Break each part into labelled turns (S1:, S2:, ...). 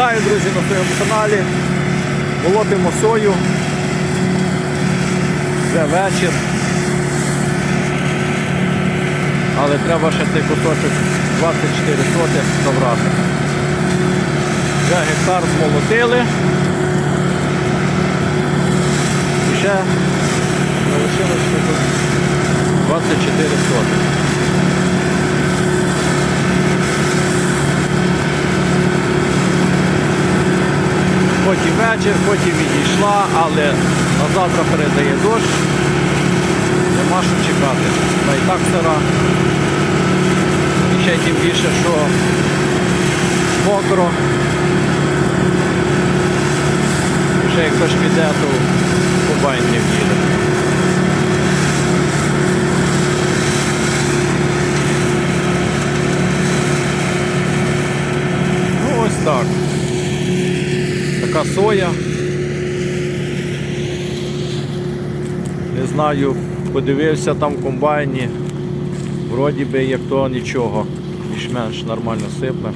S1: Вітаю, друзі, на своєму каналі. Молотимо сою. Вже вечір. Але треба ще цей кусочок 24 соти добрати. Вже гектар змолотили. І ще залишилось тут 24 соти. Потім вечір, потім відійшла, але на завтра передає дощ. Нема що чекати. Та і так стара. І ще тим більше, що мокро. Ще як дощ піде, то комбайн не в'їде. Ну ось так. Така соя. Не знаю, подивився там в комбайні. Вроді би як то нічого. Більш-менш нормально сипле.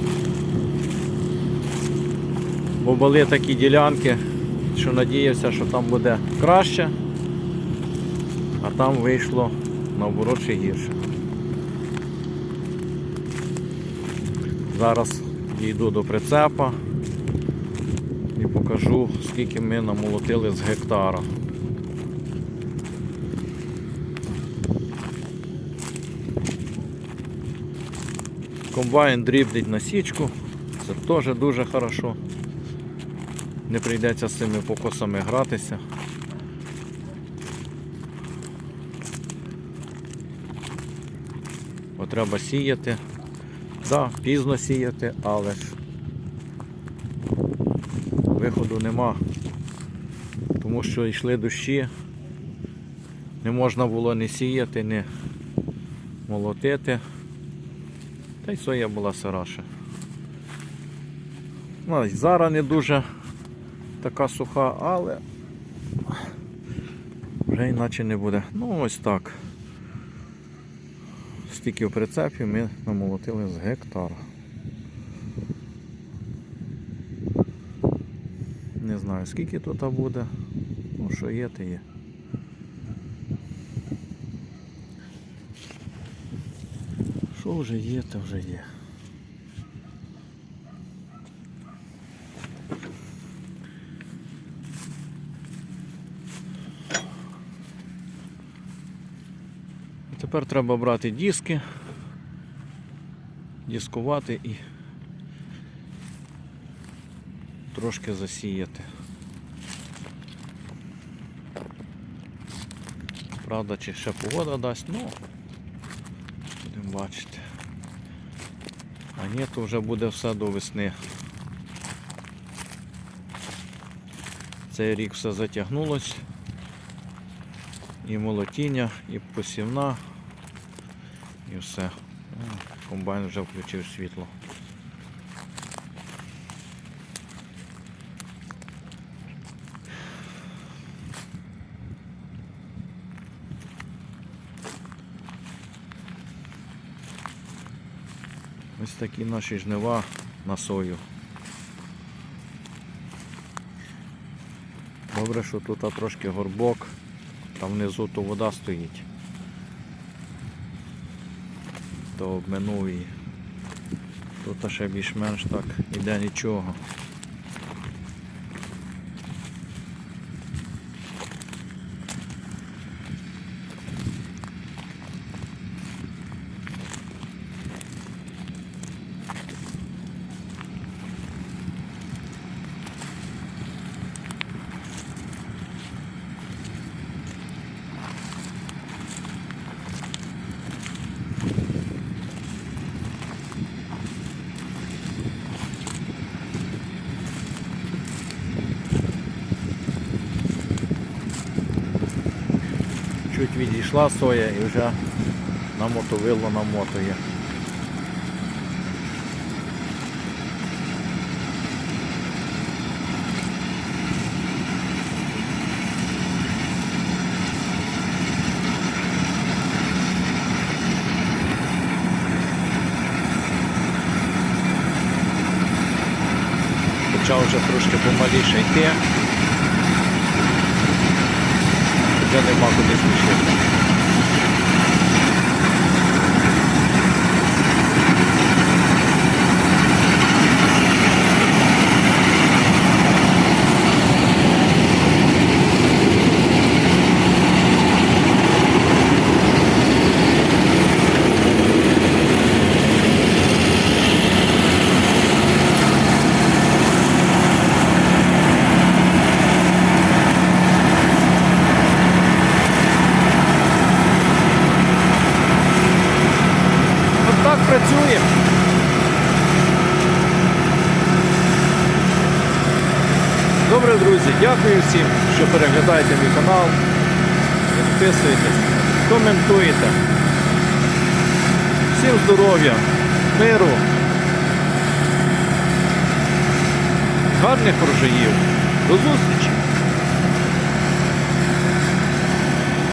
S1: Бо були такі ділянки, що надіявся, що там буде краще, а там вийшло наоборот ще гірше. Зараз дійду до прицепа і покажу, скільки ми намолотили з гектара. Комбайн дрібнить на січку, це теж дуже хорошо. Не прийдеться з цими покосами гратися. Треба сіяти. Так, да, пізно сіяти, але ж виходу нема. Тому що йшли дощі, не можна було не сіяти, не молотити. Та й соя була сираша. Ну, зараз не дуже така суха, але вже іначе не буде. Ну ось так. Стільки в прицепі ми намолотили з гектара. Не знаю скільки тут буде. Ну що є, то є. Що вже є, то вже є. Тепер треба брати диски, дискувати і трошки засіяти. Правда, чи ще погода дасть, ну будемо бачити. А ні, то вже буде все до весни. Цей рік все затягнулось. І молотіння, і посівна, і все. Комбайн вже включив світло. Ось такі наші жнива на сою. Добре, що тут трошки горбок, там внизу то вода стоїть. То обминув її. Тут ще більш-менш так іде нічого. Чуть відійшла соя і вже на мотовило намотує. почав вже трошки помаліше йти. Вже нема куди спішити. От так працює. Добре, друзі, дякую всім, що переглядаєте мій канал. Підписуєтесь, коментуєте. Всім здоров'я, миру, гарних врожаїв. До зустрічі!